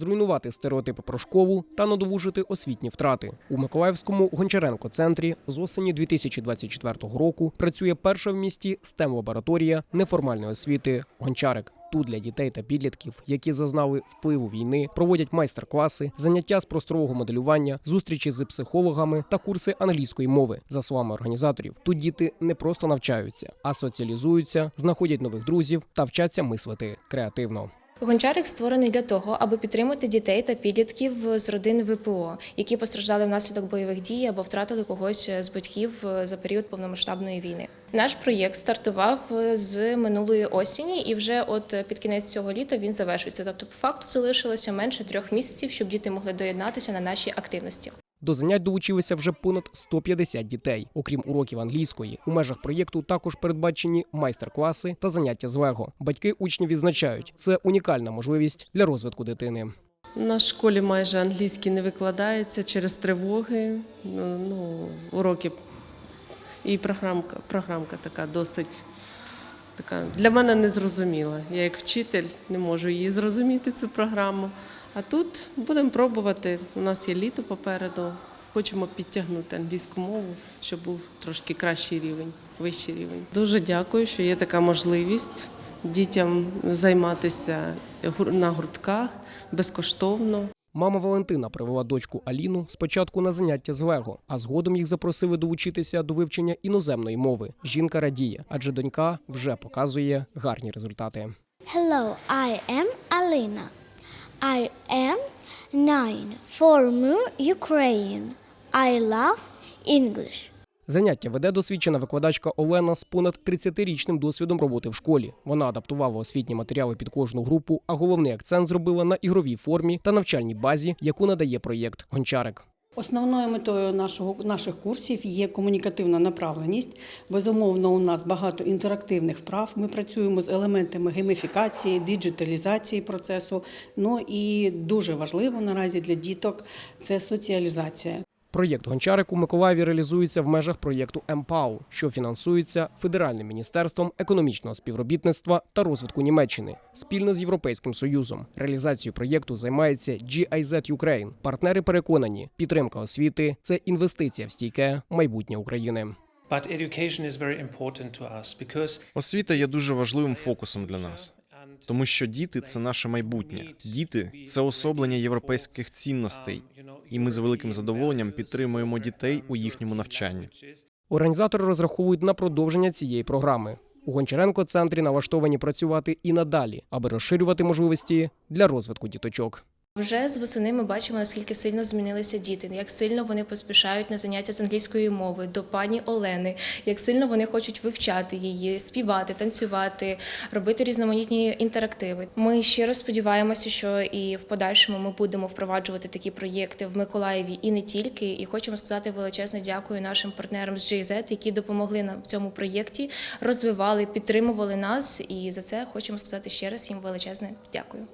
зруйнувати стереотипи про школу та надолужити освітні втрати. У Миколаївському Гончаренко центрі з осені 2024 року працює перша в місті stem лабораторія неформальної освіти Гончарик. Тут для дітей та підлітків, які зазнали впливу війни, проводять майстер-класи, заняття з просторового моделювання, зустрічі з психологами та курси англійської мови. За словами організаторів, тут діти не просто навчаються, а соціалізуються, знаходять нових друзів та вчаться мислити креативно. Гончарик створений для того, аби підтримати дітей та підлітків з родин ВПО, які постраждали внаслідок бойових дій або втратили когось з батьків за період повномасштабної війни. Наш проєкт стартував з минулої осені, і вже от під кінець цього літа він завершується. Тобто, по факту залишилося менше трьох місяців, щоб діти могли доєднатися на наші активності. До занять долучилися вже понад 150 дітей. Окрім уроків англійської, у межах проєкту також передбачені майстер-класи та заняття з Лего. Батьки учнів відзначають, це унікальна можливість для розвитку дитини. На школі майже англійський не викладається через тривоги. Ну, ну, уроки і програмка, програмка така досить така для мене незрозуміла. Я як вчитель не можу її зрозуміти, цю програму. А тут будемо пробувати. У нас є літо попереду. Хочемо підтягнути англійську мову, щоб був трошки кращий рівень, вищий рівень. Дуже дякую, що є така можливість дітям займатися на гуртках безкоштовно. Мама Валентина привела дочку Аліну спочатку на заняття з Лего, а згодом їх запросили долучитися до вивчення іноземної мови. Жінка радіє, адже донька вже показує гарні результати. Hello, I am Alina. I am nine, from Ukraine. I love English. Заняття веде досвідчена викладачка Олена з понад 30-річним досвідом роботи в школі. Вона адаптувала освітні матеріали під кожну групу, а головний акцент зробила на ігровій формі та навчальній базі, яку надає проєкт Гончарик. Основною метою нашого наших курсів є комунікативна направленість. Безумовно, у нас багато інтерактивних вправ. Ми працюємо з елементами гейміфікації, діджиталізації процесу. Ну і дуже важливо наразі для діток це соціалізація. Проєкт Гончарик у Миколаєві реалізується в межах проєкту МПАУ, що фінансується Федеральним міністерством економічного співробітництва та розвитку Німеччини спільно з Європейським Союзом. Реалізацією проєкту займається GIZ Ukraine. Партнери переконані, підтримка освіти це інвестиція в стійке майбутнє України. But education is very important to us because Освіта є дуже важливим фокусом для нас, тому що діти це наше майбутнє. Діти це особлення європейських цінностей, і ми з великим задоволенням підтримуємо дітей у їхньому навчанні. Організатори розраховують на продовження цієї програми. У Гончаренко центрі налаштовані працювати і надалі, аби розширювати можливості для розвитку діточок. Вже з восени ми бачимо, наскільки сильно змінилися діти, як сильно вони поспішають на заняття з англійської мови до пані Олени, як сильно вони хочуть вивчати її, співати, танцювати, робити різноманітні інтерактиви. Ми щиро сподіваємося, що і в подальшому ми будемо впроваджувати такі проєкти в Миколаєві і не тільки. І хочемо сказати величезне дякую нашим партнерам з GIZ, які допомогли нам в цьому проєкті, розвивали, підтримували нас. І за це хочемо сказати ще раз їм величезне дякую.